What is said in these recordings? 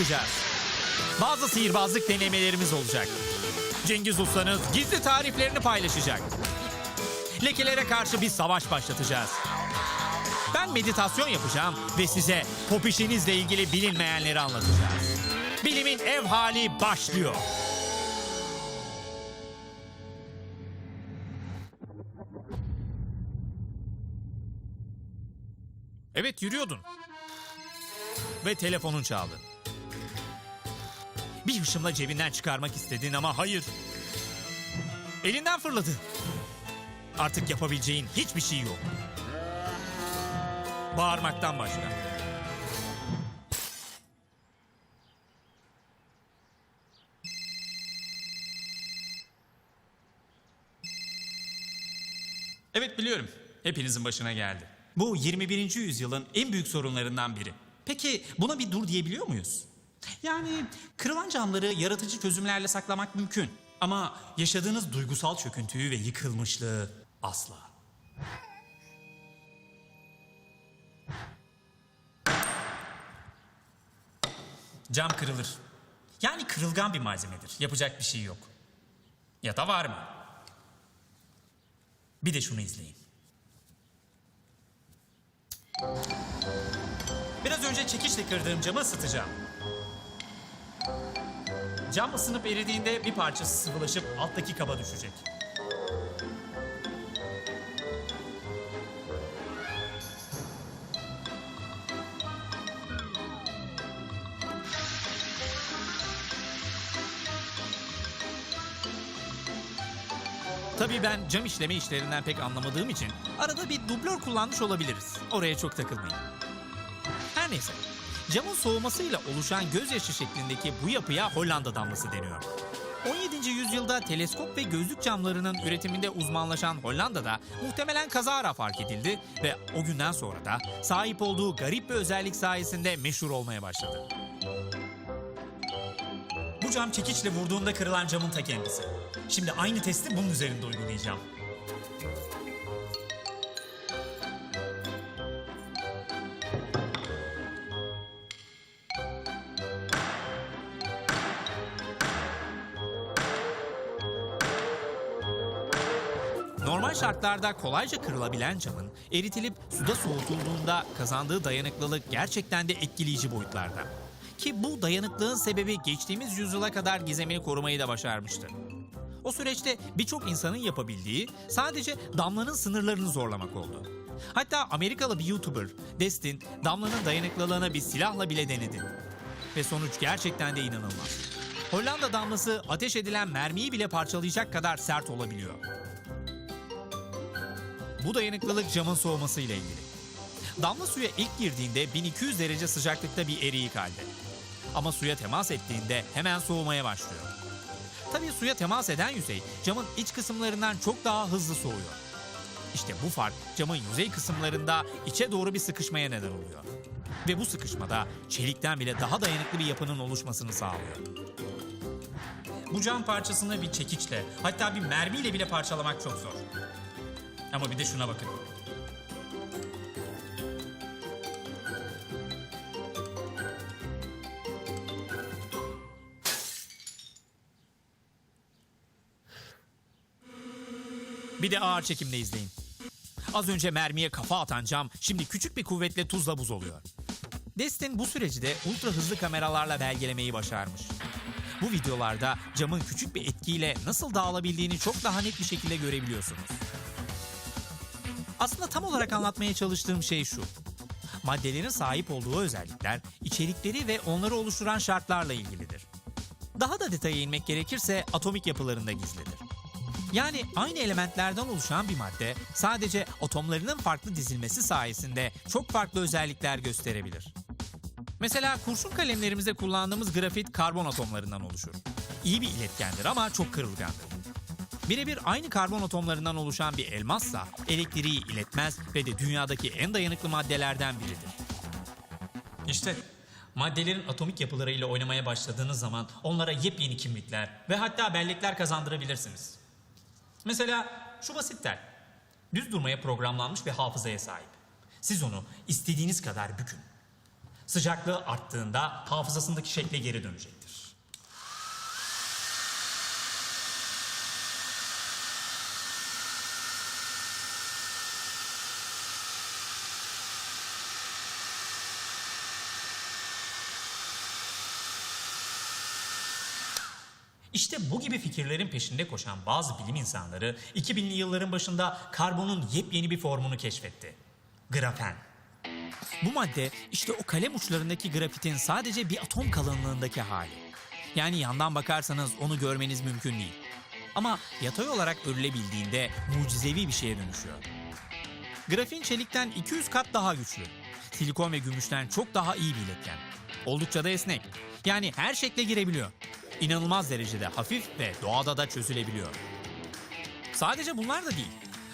bakacağız. Bazı sihirbazlık denemelerimiz olacak. Cengiz Usta'nız gizli tariflerini paylaşacak. Lekelere karşı bir savaş başlatacağız. Ben meditasyon yapacağım ve size pop işinizle ilgili bilinmeyenleri anlatacağız. Bilimin ev hali başlıyor. Evet yürüyordun. Ve telefonun çaldı. Bir hışımla cebinden çıkarmak istedin ama hayır. Elinden fırladı. Artık yapabileceğin hiçbir şey yok. Bağırmaktan başka. Evet biliyorum. Hepinizin başına geldi. Bu 21. yüzyılın en büyük sorunlarından biri. Peki buna bir dur diyebiliyor muyuz? Yani kırılan camları yaratıcı çözümlerle saklamak mümkün. Ama yaşadığınız duygusal çöküntüyü ve yıkılmışlığı asla. Cam kırılır. Yani kırılgan bir malzemedir. Yapacak bir şey yok. Ya da var mı? Bir de şunu izleyin. Biraz önce çekiçle kırdığım camı ısıtacağım. Cam ısınıp eridiğinde bir parçası sıvılaşıp alttaki kaba düşecek. Tabii ben cam işleme işlerinden pek anlamadığım için arada bir dublör kullanmış olabiliriz. Oraya çok takılmayın. Her neyse. Camın soğumasıyla oluşan gözyaşı şeklindeki bu yapıya Hollanda damlası deniyor. 17. yüzyılda teleskop ve gözlük camlarının üretiminde uzmanlaşan Hollanda'da muhtemelen kazara fark edildi ve o günden sonra da sahip olduğu garip bir özellik sayesinde meşhur olmaya başladı. Bu cam çekiçle vurduğunda kırılan camın ta kendisi. Şimdi aynı testi bunun üzerinde uygulayacağım. Şartlarda kolayca kırılabilen camın eritilip suda soğutulduğunda kazandığı dayanıklılık gerçekten de etkileyici boyutlarda. Ki bu dayanıklılığın sebebi geçtiğimiz yüzyıla kadar gizemini korumayı da başarmıştı. O süreçte birçok insanın yapabildiği sadece damlanın sınırlarını zorlamak oldu. Hatta Amerikalı bir YouTuber, Destin, damlanın dayanıklılığını bir silahla bile denedi. Ve sonuç gerçekten de inanılmaz. Hollanda damlası ateş edilen mermiyi bile parçalayacak kadar sert olabiliyor. Bu dayanıklılık camın soğumasıyla ilgili. Damla suya ilk girdiğinde 1200 derece sıcaklıkta bir eriyik halde. Ama suya temas ettiğinde hemen soğumaya başlıyor. Tabii suya temas eden yüzey camın iç kısımlarından çok daha hızlı soğuyor. İşte bu fark camın yüzey kısımlarında içe doğru bir sıkışmaya neden oluyor. Ve bu sıkışmada çelikten bile daha dayanıklı bir yapının oluşmasını sağlıyor. Bu cam parçasını bir çekiçle hatta bir mermiyle bile parçalamak çok zor. Ama bir de şuna bakın. Bir de ağır çekimle izleyin. Az önce mermiye kafa atan cam şimdi küçük bir kuvvetle tuzla buz oluyor. Destin bu süreci de ultra hızlı kameralarla belgelemeyi başarmış. Bu videolarda camın küçük bir etkiyle nasıl dağılabildiğini çok daha net bir şekilde görebiliyorsunuz. Aslında tam olarak anlatmaya çalıştığım şey şu. Maddelerin sahip olduğu özellikler, içerikleri ve onları oluşturan şartlarla ilgilidir. Daha da detaya inmek gerekirse atomik yapılarında gizlidir. Yani aynı elementlerden oluşan bir madde sadece atomlarının farklı dizilmesi sayesinde çok farklı özellikler gösterebilir. Mesela kurşun kalemlerimizde kullandığımız grafit karbon atomlarından oluşur. İyi bir iletkendir ama çok kırılgandır. Birebir aynı karbon atomlarından oluşan bir elmassa elektriği iletmez ve de dünyadaki en dayanıklı maddelerden biridir. İşte maddelerin atomik yapılarıyla oynamaya başladığınız zaman onlara yepyeni kimlikler ve hatta bellekler kazandırabilirsiniz. Mesela şu basit tel. Düz durmaya programlanmış bir hafızaya sahip. Siz onu istediğiniz kadar bükün. Sıcaklığı arttığında hafızasındaki şekle geri dönecektir. İşte bu gibi fikirlerin peşinde koşan bazı bilim insanları 2000'li yılların başında karbonun yepyeni bir formunu keşfetti. Grafen. Bu madde işte o kalem uçlarındaki grafitin sadece bir atom kalınlığındaki hali. Yani yandan bakarsanız onu görmeniz mümkün değil. Ama yatay olarak örülebildiğinde mucizevi bir şeye dönüşüyor. Grafin çelikten 200 kat daha güçlü. Silikon ve gümüşten çok daha iyi bir iletken. Oldukça da esnek. Yani her şekle girebiliyor. İnanılmaz derecede hafif ve doğada da çözülebiliyor. Sadece bunlar da değil.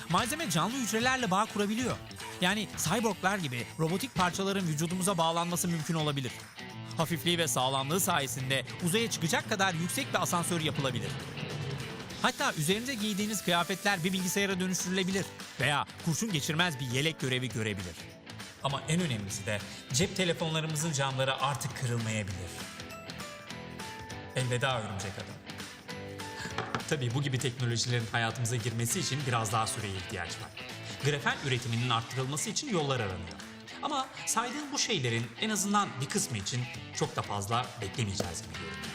Malzeme canlı hücrelerle bağ kurabiliyor. Yani cyborglar gibi robotik parçaların vücudumuza bağlanması mümkün olabilir. Hafifliği ve sağlamlığı sayesinde uzaya çıkacak kadar yüksek bir asansör yapılabilir. Hatta üzerinize giydiğiniz kıyafetler bir bilgisayara dönüştürülebilir veya kurşun geçirmez bir yelek görevi görebilir. Ama en önemlisi de cep telefonlarımızın camları artık kırılmayabilir. Elveda örümcek adam. Tabii bu gibi teknolojilerin hayatımıza girmesi için biraz daha süreye ihtiyaç var. Grafen üretiminin arttırılması için yollar aranıyor. Ama saydığım bu şeylerin en azından bir kısmı için çok da fazla beklemeyeceğiz gibi görünüyor.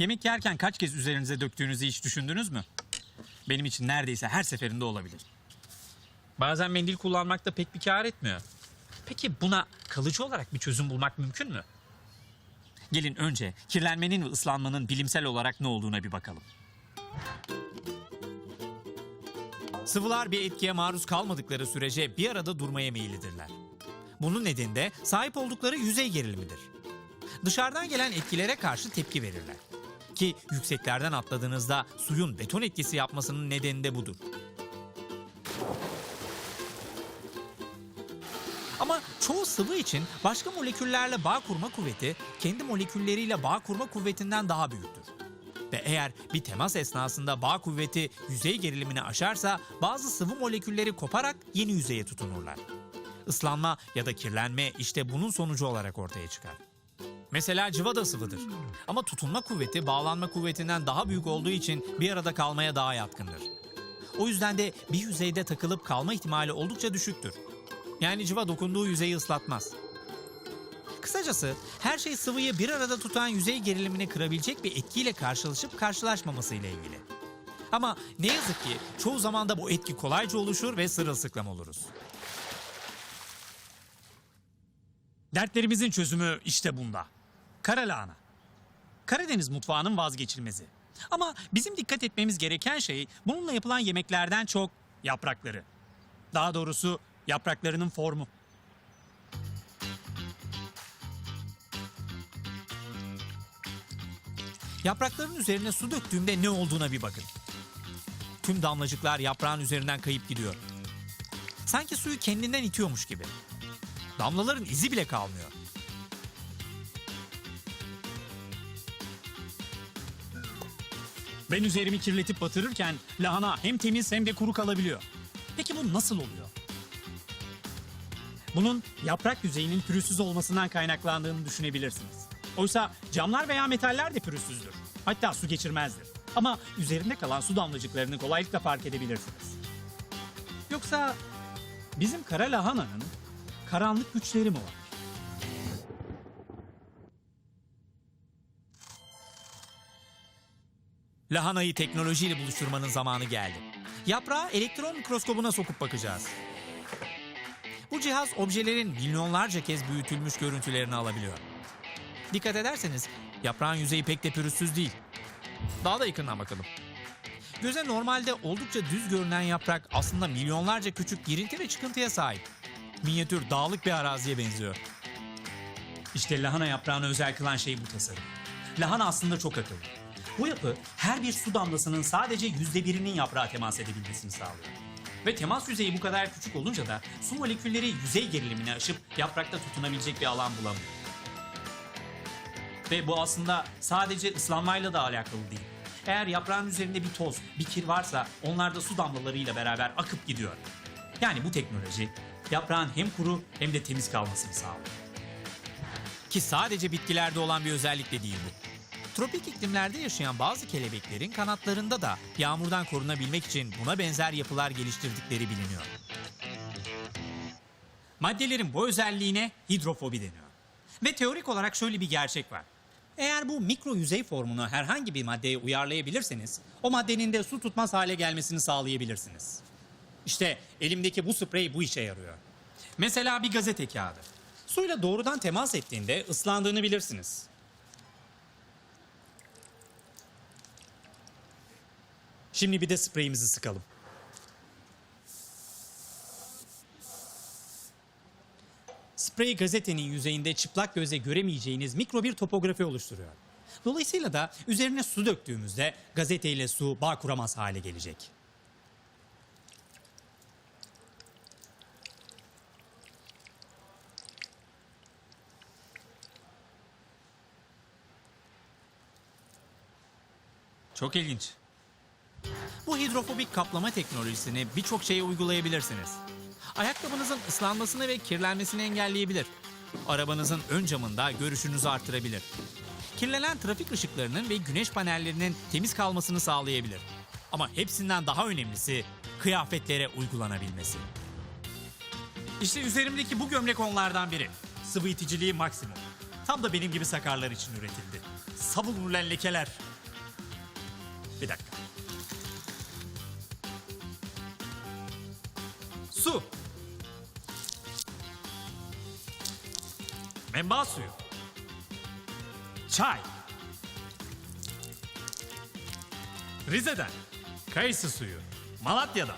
Yemek yerken kaç kez üzerinize döktüğünüzü hiç düşündünüz mü? Benim için neredeyse her seferinde olabilir. Bazen mendil kullanmak da pek bir kar etmiyor. Peki buna kalıcı olarak bir çözüm bulmak mümkün mü? Gelin önce kirlenmenin ve ıslanmanın bilimsel olarak ne olduğuna bir bakalım. Sıvılar bir etkiye maruz kalmadıkları sürece bir arada durmaya meyillidirler. Bunun nedeni de sahip oldukları yüzey gerilimidir. Dışarıdan gelen etkilere karşı tepki verirler. Ki yükseklerden atladığınızda suyun beton etkisi yapmasının nedeni de budur. Ama çoğu sıvı için başka moleküllerle bağ kurma kuvveti kendi molekülleriyle bağ kurma kuvvetinden daha büyüktür. Ve eğer bir temas esnasında bağ kuvveti yüzey gerilimini aşarsa bazı sıvı molekülleri koparak yeni yüzeye tutunurlar. Islanma ya da kirlenme işte bunun sonucu olarak ortaya çıkar. Mesela cıva da sıvıdır. Ama tutunma kuvveti bağlanma kuvvetinden daha büyük olduğu için bir arada kalmaya daha yatkındır. O yüzden de bir yüzeyde takılıp kalma ihtimali oldukça düşüktür. Yani cıva dokunduğu yüzeyi ıslatmaz. Kısacası her şey sıvıyı bir arada tutan yüzey gerilimini kırabilecek bir etkiyle karşılaşıp karşılaşmaması ile ilgili. Ama ne yazık ki çoğu zaman da bu etki kolayca oluşur ve sırılsıklam oluruz. Dertlerimizin çözümü işte bunda. Kara lahana. Karadeniz mutfağının vazgeçilmezi. Ama bizim dikkat etmemiz gereken şey bununla yapılan yemeklerden çok yaprakları. Daha doğrusu yapraklarının formu. Yaprakların üzerine su döktüğümde ne olduğuna bir bakın. Tüm damlacıklar yaprağın üzerinden kayıp gidiyor. Sanki suyu kendinden itiyormuş gibi. Damlaların izi bile kalmıyor. Ben üzerimi kirletip batırırken lahana hem temiz hem de kuru kalabiliyor. Peki bu nasıl oluyor? Bunun yaprak yüzeyinin pürüzsüz olmasından kaynaklandığını düşünebilirsiniz. Oysa camlar veya metaller de pürüzsüzdür. Hatta su geçirmezdir. Ama üzerinde kalan su damlacıklarını kolaylıkla fark edebilirsiniz. Yoksa bizim kara lahananın karanlık güçleri mi var? Lahanayı teknolojiyle buluşturmanın zamanı geldi. Yaprağı elektron mikroskobuna sokup bakacağız. Cihaz objelerin milyonlarca kez büyütülmüş görüntülerini alabiliyor. Dikkat ederseniz Yaprağın yüzeyi pek de pürüzsüz değil. Daha da yakından bakalım. Göze normalde oldukça düz görünen yaprak aslında milyonlarca küçük girinti ve çıkıntıya sahip. Minyatür dağlık bir araziye benziyor. İşte lahana yaprağını özel kılan şey bu tasarım. Lahana aslında çok akıllı. Bu yapı her bir su damlasının sadece yüzde birinin yaprağa temas edebilmesini sağlıyor. Ve temas yüzeyi bu kadar küçük olunca da su molekülleri yüzey gerilimini aşıp yaprakta tutunabilecek bir alan bulamıyor. Ve bu aslında sadece ıslanmayla da alakalı değil. Eğer yaprağın üzerinde bir toz, bir kir varsa onlar da su damlalarıyla beraber akıp gidiyor. Yani bu teknoloji yaprağın hem kuru hem de temiz kalmasını sağlıyor. Ki sadece bitkilerde olan bir özellik de değil bu. Tropik iklimlerde yaşayan bazı kelebeklerin kanatlarında da yağmurdan korunabilmek için buna benzer yapılar geliştirdikleri biliniyor. Maddelerin bu özelliğine hidrofobi deniyor. Ve teorik olarak şöyle bir gerçek var. Eğer bu mikro yüzey formunu herhangi bir maddeye uyarlayabilirseniz, o maddenin de su tutmaz hale gelmesini sağlayabilirsiniz. İşte elimdeki bu sprey bu işe yarıyor. Mesela bir gazete kağıdı. Suyla doğrudan temas ettiğinde ıslandığını bilirsiniz. Şimdi bir de spreyimizi sıkalım. Sprey gazetenin yüzeyinde çıplak göze göremeyeceğiniz mikro bir topografi oluşturuyor. Dolayısıyla da üzerine su döktüğümüzde gazeteyle su bağ kuramaz hale gelecek. Çok ilginç. Bu hidrofobik kaplama teknolojisini birçok şeye uygulayabilirsiniz. Ayakkabınızın ıslanmasını ve kirlenmesini engelleyebilir. Arabanızın ön camında görüşünüzü artırabilir. Kirlenen trafik ışıklarının ve güneş panellerinin temiz kalmasını sağlayabilir. Ama hepsinden daha önemlisi kıyafetlere uygulanabilmesi. İşte üzerimdeki bu gömlek onlardan biri. Sıvı iticiliği maksimum. Tam da benim gibi sakarlar için üretildi. Savunurlen lekeler. Bir dakika. Su. Menba suyu. Çay. Rize'den. Kayısı suyu. Malatya'dan.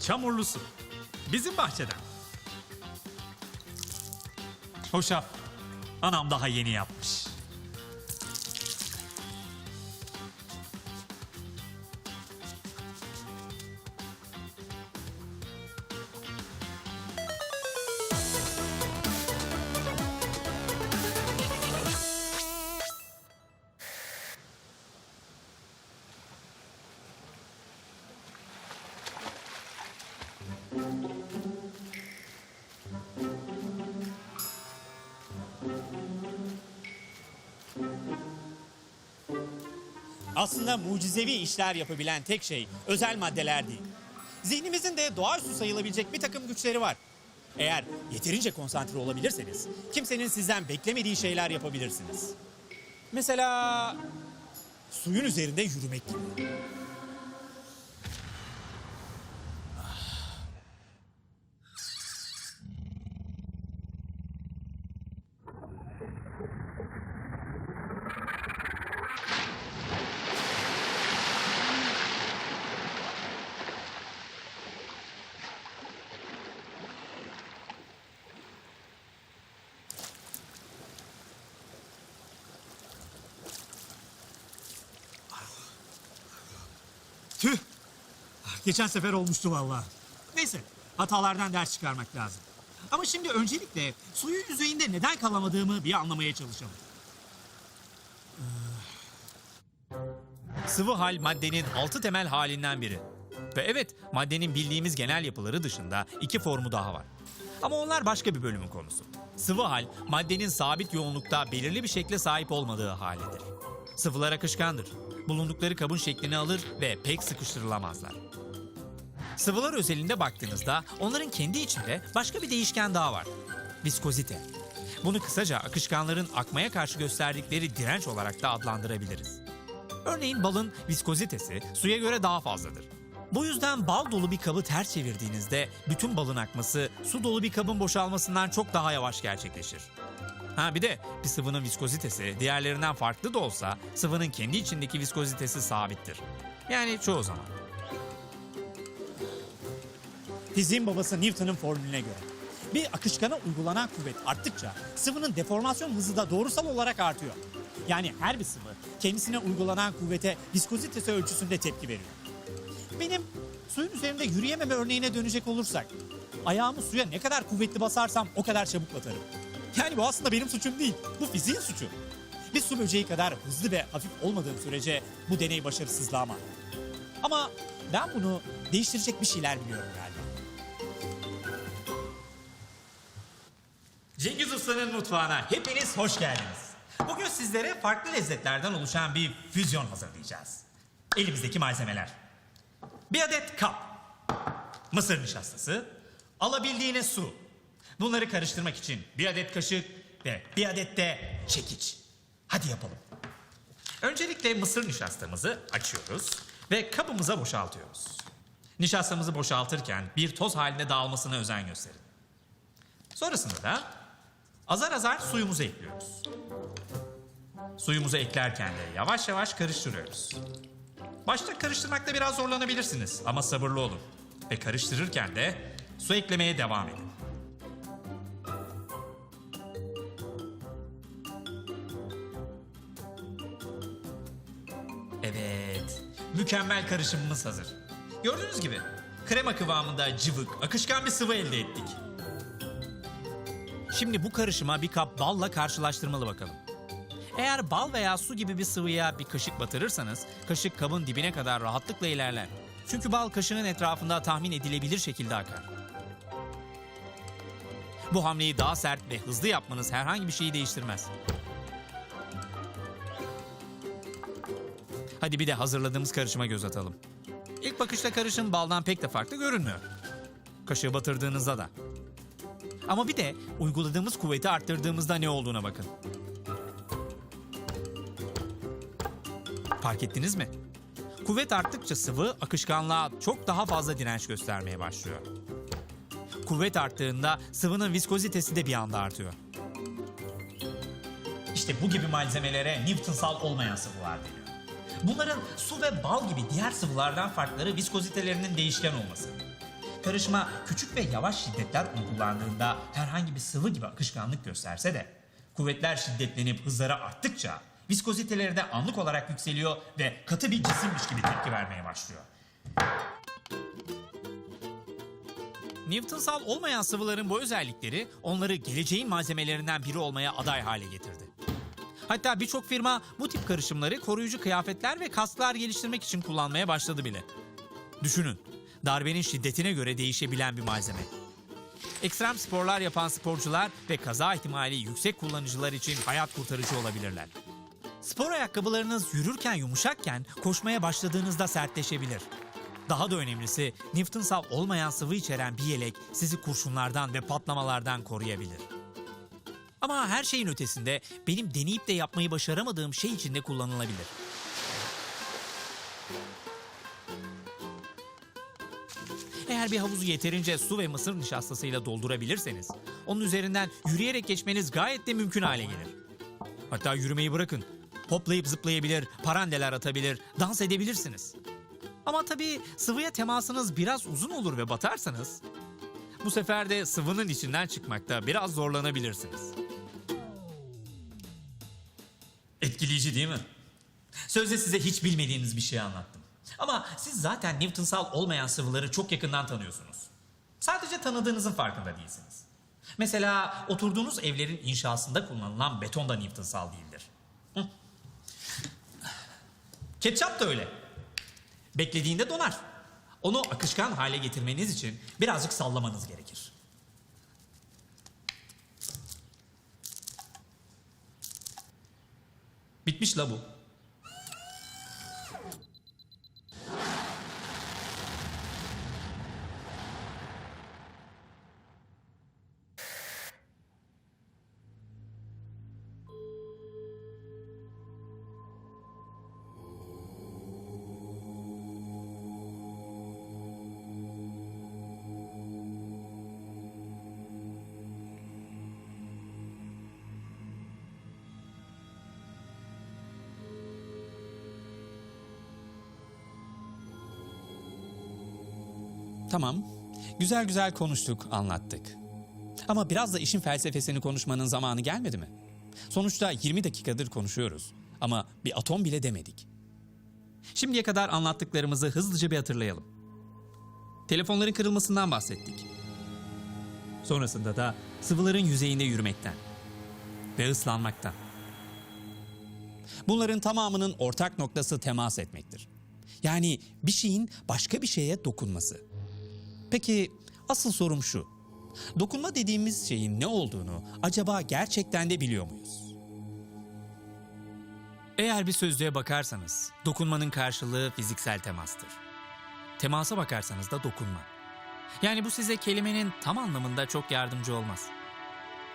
Çamurlu su. Bizim bahçeden. Hoşaf. Anam daha yeni yapmış. Aslında mucizevi işler yapabilen tek şey özel maddeler değil. Zihnimizin de doğaüstü sayılabilecek bir takım güçleri var. Eğer yeterince konsantre olabilirseniz kimsenin sizden beklemediği şeyler yapabilirsiniz. Mesela suyun üzerinde yürümek gibi. Geçen sefer olmuştu vallahi. Neyse, hatalardan ders çıkarmak lazım. Ama şimdi öncelikle suyun yüzeyinde neden kalamadığımı bir anlamaya çalışalım. Sıvı hal maddenin altı temel halinden biri. Ve evet maddenin bildiğimiz genel yapıları dışında iki formu daha var. Ama onlar başka bir bölümün konusu. Sıvı hal maddenin sabit yoğunlukta belirli bir şekle sahip olmadığı halidir. Sıvılar akışkandır. Bulundukları kabın şeklini alır ve pek sıkıştırılamazlar. Sıvılar özelinde baktığınızda onların kendi içinde başka bir değişken daha var. Viskozite. Bunu kısaca akışkanların akmaya karşı gösterdikleri direnç olarak da adlandırabiliriz. Örneğin balın viskozitesi suya göre daha fazladır. Bu yüzden bal dolu bir kabı ters çevirdiğinizde bütün balın akması su dolu bir kabın boşalmasından çok daha yavaş gerçekleşir. Ha bir de bir sıvının viskozitesi diğerlerinden farklı da olsa sıvının kendi içindeki viskozitesi sabittir. Yani çoğu zaman. Fiziğin babası Newton'un formülüne göre. Bir akışkana uygulanan kuvvet arttıkça sıvının deformasyon hızı da doğrusal olarak artıyor. Yani her bir sıvı kendisine uygulanan kuvvete viskozitesi ölçüsünde tepki veriyor. Benim suyun üzerinde yürüyememe örneğine dönecek olursak, ayağımı suya ne kadar kuvvetli basarsam o kadar çabuk batarım. Yani bu aslında benim suçum değil, bu fiziğin suçu. Bir su böceği kadar hızlı ve hafif olmadığım sürece bu deney başarısızlığa mahkum. Ama ben bunu değiştirecek bir şeyler biliyorum galiba. Cengiz Usta'nın mutfağına hepiniz hoş geldiniz. Bugün sizlere farklı lezzetlerden oluşan bir füzyon hazırlayacağız. Elimizdeki malzemeler. Bir adet kap, mısır nişastası, alabildiğine su. Bunları karıştırmak için bir adet kaşık ve bir adet de çekiç. Hadi yapalım. Öncelikle mısır nişastamızı açıyoruz ve kabımıza boşaltıyoruz. Nişastamızı boşaltırken bir toz haline dağılmasına özen gösterin. Sonrasında da azar azar suyumuzu ekliyoruz. Suyumuzu eklerken de yavaş yavaş karıştırıyoruz. Başta karıştırmakta biraz zorlanabilirsiniz ama sabırlı olun. Ve karıştırırken de su eklemeye devam edin. Evet, mükemmel karışımımız hazır. Gördüğünüz gibi krema kıvamında cıvık, akışkan bir sıvı elde ettik. Şimdi bu karışıma bir kap balla karşılaştırmalı bakalım. Eğer bal veya su gibi bir sıvıya bir kaşık batırırsanız kaşık kabın dibine kadar rahatlıkla ilerler. Çünkü bal kaşığın etrafında tahmin edilebilir şekilde akar. Bu hamleyi daha sert ve hızlı yapmanız herhangi bir şeyi değiştirmez. Hadi bir de hazırladığımız karışıma göz atalım. İlk bakışta karışım baldan pek de farklı görünmüyor. Kaşığı batırdığınızda da. Ama bir de uyguladığımız kuvveti arttırdığımızda ne olduğuna bakın. Fark ettiniz mi? Kuvvet arttıkça sıvı akışkanlığa çok daha fazla direnç göstermeye başlıyor. Kuvvet arttığında sıvının viskozitesi de bir anda artıyor. İşte bu gibi malzemelere Newtonsal olmayan sıvılar deniyor. Bunların su ve bal gibi diğer sıvılardan farkları viskozitelerinin değişken olması. Karışıma küçük ve yavaş şiddetler uygulandığında herhangi bir sıvı gibi akışkanlık gösterse de kuvvetler şiddetlenip hızları arttıkça viskoziteleri de anlık olarak yükseliyor ve katı bir cisimmiş gibi tepki vermeye başlıyor. Newtonsal olmayan sıvıların bu özellikleri onları geleceğin malzemelerinden biri olmaya aday hale getirdi. Hatta birçok firma bu tip karışımları koruyucu kıyafetler ve kasklar geliştirmek için kullanmaya başladı bile. Düşünün, darbenin şiddetine göre değişebilen bir malzeme. Ekstrem sporlar yapan sporcular ve kaza ihtimali yüksek kullanıcılar için hayat kurtarıcı olabilirler. Spor ayakkabılarınız yürürken yumuşakken koşmaya başladığınızda sertleşebilir. Daha da önemlisi Newtonsal olmayan sıvı içeren bir yelek sizi kurşunlardan ve patlamalardan koruyabilir. Ama her şeyin ötesinde benim deneyip de yapmayı başaramadığım şey için de kullanılabilir. Eğer bir havuzu yeterince su ve mısır nişastasıyla doldurabilirseniz, onun üzerinden yürüyerek geçmeniz gayet de mümkün hale gelir. Hatta yürümeyi bırakın. Hoplayıp zıplayabilir, parandeler atabilir, dans edebilirsiniz. Ama tabii sıvıya temasınız biraz uzun olur ve batarsanız, bu sefer de sıvının içinden çıkmakta biraz zorlanabilirsiniz. Etkileyici değil mi? Sözde size hiç bilmediğiniz bir şey anlattım. Ama siz zaten Newtonsal olmayan sıvıları çok yakından tanıyorsunuz. Sadece tanıdığınızın farkında değilsiniz. Mesela oturduğunuz evlerin inşasında kullanılan beton da Newtonsal değildir. Hı. Ketçap da öyle. Beklediğinde donar. Onu akışkan hale getirmeniz için birazcık sallamanız gerekir. Bitmiş la bu. Tamam. Güzel güzel konuştuk, anlattık. Ama biraz da işin felsefesini konuşmanın zamanı gelmedi mi? Sonuçta 20 dakikadır konuşuyoruz ama bir atom bile demedik. Şimdiye kadar anlattıklarımızı hızlıca bir hatırlayalım. Telefonların kırılmasından bahsettik. Sonrasında da sıvıların yüzeyinde yürümekten ve ıslanmaktan. Bunların tamamının ortak noktası temas etmektir. Yani bir şeyin başka bir şeye dokunması. Peki asıl sorum şu. Dokunma dediğimiz şeyin ne olduğunu acaba gerçekten de biliyor muyuz? Eğer bir sözlüğe bakarsanız dokunmanın karşılığı fiziksel temastır. Temasa bakarsanız da dokunma. Yani bu size kelimenin tam anlamında çok yardımcı olmaz.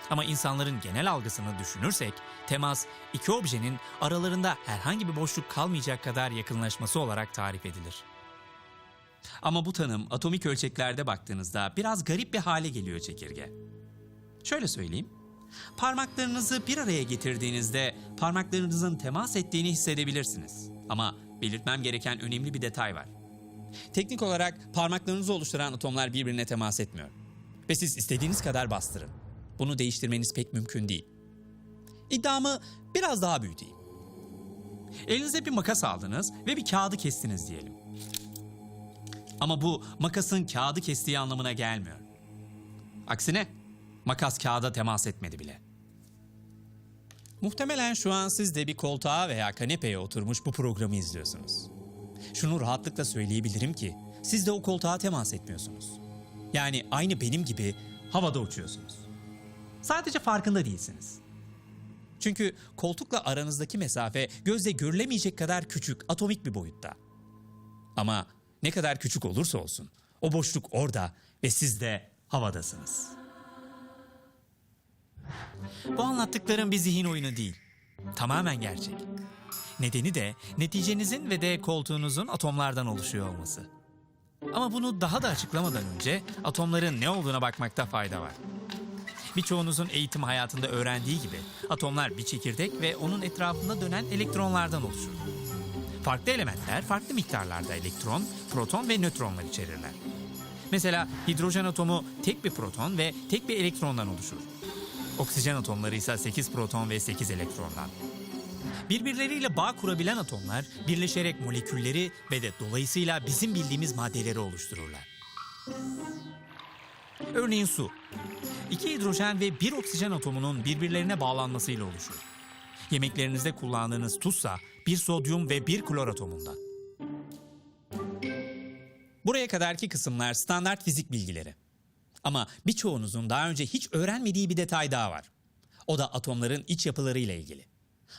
Ama insanların genel algısını düşünürsek temas iki objenin aralarında herhangi bir boşluk kalmayacak kadar yakınlaşması olarak tarif edilir. Ama bu tanım atomik ölçeklerde baktığınızda biraz garip bir hale geliyor çekirge. Şöyle söyleyeyim. Parmaklarınızı bir araya getirdiğinizde parmaklarınızın temas ettiğini hissedebilirsiniz. Ama belirtmem gereken önemli bir detay var. Teknik olarak parmaklarınızı oluşturan atomlar birbirine temas etmiyor. Ve siz istediğiniz kadar bastırın. Bunu değiştirmeniz pek mümkün değil. İddiamı biraz daha büyüteyim. Elinize bir makas aldınız ve bir kağıdı kestiniz diyelim. Ama bu makasın kağıdı kestiği anlamına gelmiyor. Aksine makas kağıda temas etmedi bile. Muhtemelen şu an siz de bir koltuğa veya kanepeye oturmuş bu programı izliyorsunuz. Şunu rahatlıkla söyleyebilirim ki siz de o koltuğa temas etmiyorsunuz. Yani aynı benim gibi havada uçuyorsunuz. Sadece farkında değilsiniz. Çünkü koltukla aranızdaki mesafe gözle görülemeyecek kadar küçük, atomik bir boyutta. Ama ne kadar küçük olursa olsun o boşluk orada ve siz de havadasınız. Bu anlattıklarım bir zihin oyunu değil. Tamamen gerçek. Nedeni de neticenizin ve de koltuğunuzun atomlardan oluşuyor olması. Ama bunu daha da açıklamadan önce atomların ne olduğuna bakmakta fayda var. Birçoğunuzun eğitim hayatında öğrendiği gibi atomlar bir çekirdek ve onun etrafında dönen elektronlardan oluşur. Farklı elementler farklı miktarlarda elektron, proton ve nötronlar içerirler. Mesela hidrojen atomu tek bir proton ve tek bir elektrondan oluşur. Oksijen atomları ise 8 proton ve 8 elektrondan. Birbirleriyle bağ kurabilen atomlar birleşerek molekülleri ve de dolayısıyla bizim bildiğimiz maddeleri oluştururlar. Örneğin su. İki hidrojen ve bir oksijen atomunun birbirlerine bağlanmasıyla oluşur. Yemeklerinizde kullandığınız tuzsa bir sodyum ve bir klor atomundan. Buraya kadarki kısımlar standart fizik bilgileri. Ama birçoğunuzun daha önce hiç öğrenmediği bir detay daha var. O da atomların iç yapılarıyla ilgili.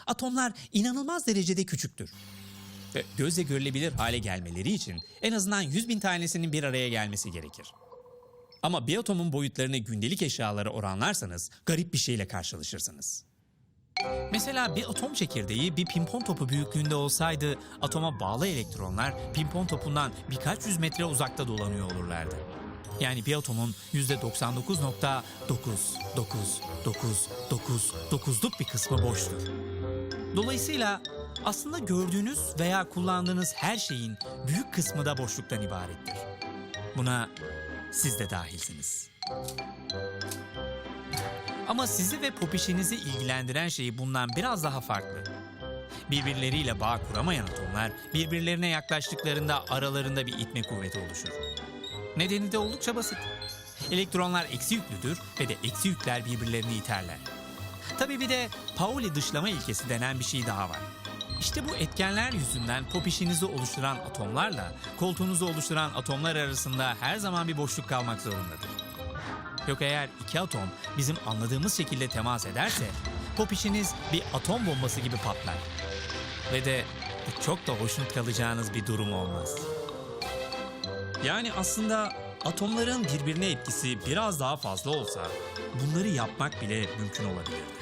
Atomlar inanılmaz derecede küçüktür. Ve gözle görülebilir hale gelmeleri için en azından 100 bin tanesinin bir araya gelmesi gerekir. Ama bir atomun boyutlarını gündelik eşyalara oranlarsanız garip bir şeyle karşılaşırsınız. Mesela bir atom çekirdeği bir pimpon topu büyüklüğünde olsaydı atoma bağlı elektronlar pimpon topundan birkaç yüz metre uzakta dolanıyor olurlardı. Yani bir atomun %99.99999'luk bir kısmı boştur. Dolayısıyla aslında gördüğünüz veya kullandığınız her şeyin büyük kısmı da boşluktan ibarettir. Buna siz de dahilsiniz. Ama sizi ve popişinizi ilgilendiren şey bundan biraz daha farklı. Birbirleriyle bağ kuramayan atomlar birbirlerine yaklaştıklarında aralarında bir itme kuvveti oluşur. Nedeni de oldukça basit. Elektronlar eksi yüklüdür ve de eksi yükler birbirlerini iterler. Tabii bir de Pauli dışlama ilkesi denen bir şey daha var. İşte bu etkenler yüzünden popişinizi oluşturan atomlarla koltuğunuzu oluşturan atomlar arasında her zaman bir boşluk kalmak zorundadır. Yok eğer iki atom bizim anladığımız şekilde temas ederse popişiniz bir atom bombası gibi patlar. Ve de çok da hoşnut kalacağınız bir durum olmaz. Yani aslında atomların birbirine etkisi biraz daha fazla olsa bunları yapmak bile mümkün olabilirdi.